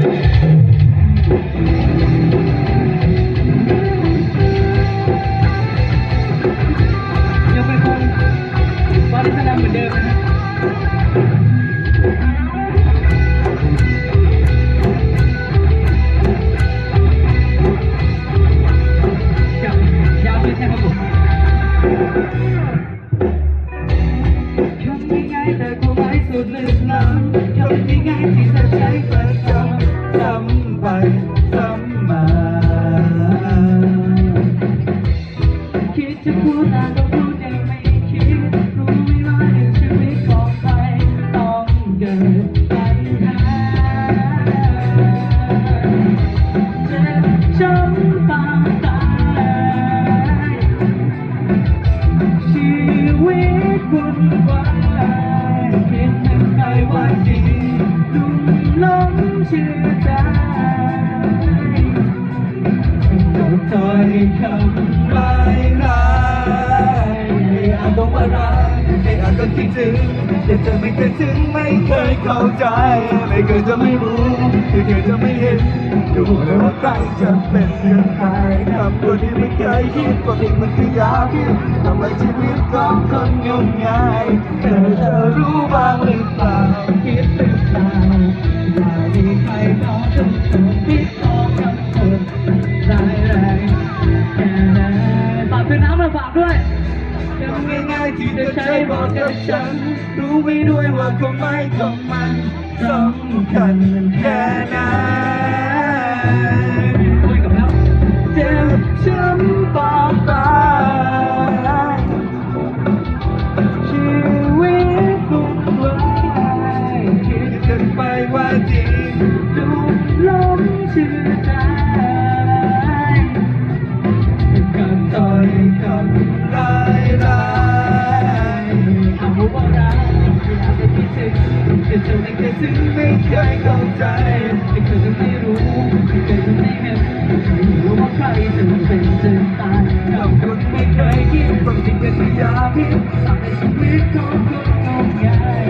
ยังเป็นคนบริสแลมเหมือนเดิมนะยาวยาวเลยใช่ไหมผมทำยังไงแต่ก็ไว้สุดลึกล้ำทำยังไงที่จะใช้เประจำไปซ้ำมาคิดจะพูดแต่ก็พูดยังไม่คิด รู้ไม่ว่าในชีวิตของใครต้องเกิดปัญหาเจ็บช้ำปางตายชีวิตวุ่นวาย อกว่ารักไม่อาจก็คิดถึงแต่เธอไม่เคยถึงไม่เคยเข้าใจ ไม่เคยจะไม่รู้ไม่เคยจะไม่เห็นดูเลยว่าใครจะเป็นเรื่องใครคำพูดที่ไม่เคยคิดว่าเองมันคือยาพิษทำให้ชีวิตของคนงมงายเธอจะรู้บ้างหรือเปล่าคิดหรือเปล่าว่ามีใครพอจะถูกพิษของคำพูดร้ายแรงแค่ไหนฝากซื้อน้ำมาฝากด้วย ง่ายๆที่จะใช้บอกกับฉัน รู้ไว้ด้วยว่าความหมายของมันสำคัญแค่ไหนเจ็บช้ำปางตาชีวิตวุ่นวายคิดกันไปว่าจริงดูหลงเชื่อใจ อยากจะคิดถึงแต่เธอไม่เคยซึ้งไม่เคยเข้าใจแต่เคยจะไม่รู้แต่เคยจะไม่เห็นไม่รู้ว่าใครจะเป็นต้นตายกับคนไม่เคยคิดความจริงเป็นพยาพิษทำให้ชีวิตของคนงงงาย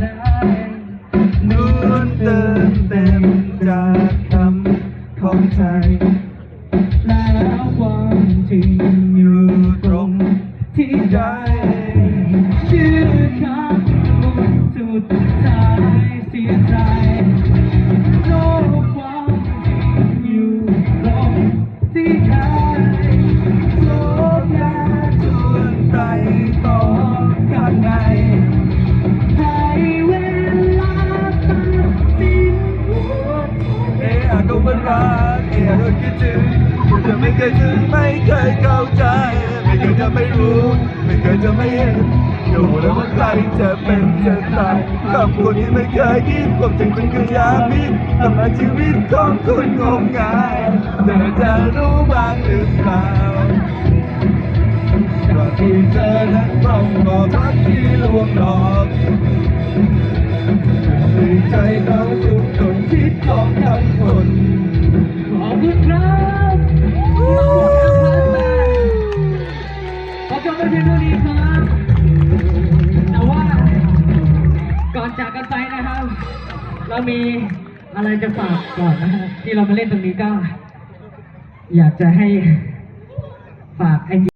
ได้นูนเติมเต็มจากคำของใจแล้วความจริง อะอะก็ว่ารักเอะอะก็คิดถึงแต่เธอไม่เคยถึงไม่เคยเข้าใจ ไม่เคยจะไม่รู้ ไม่เคยจะไม่เห็นอยู่แล้วว่าใครจะเป็นจะตายคำพูดที่ไม่เคยคิดความจริงเป็นคือยาพิษทำให้ชีวิตของคุณงมงายเธอจะรู้บ้างหรือเปล่าว่าที่เธอนั้นต้องบอกรักที่ลวงหลอก เรามีอะไรจะฝากก่อนนะฮะที่เรามาเล่นตรงนี้ก็ อยากจะให้ฝากไอ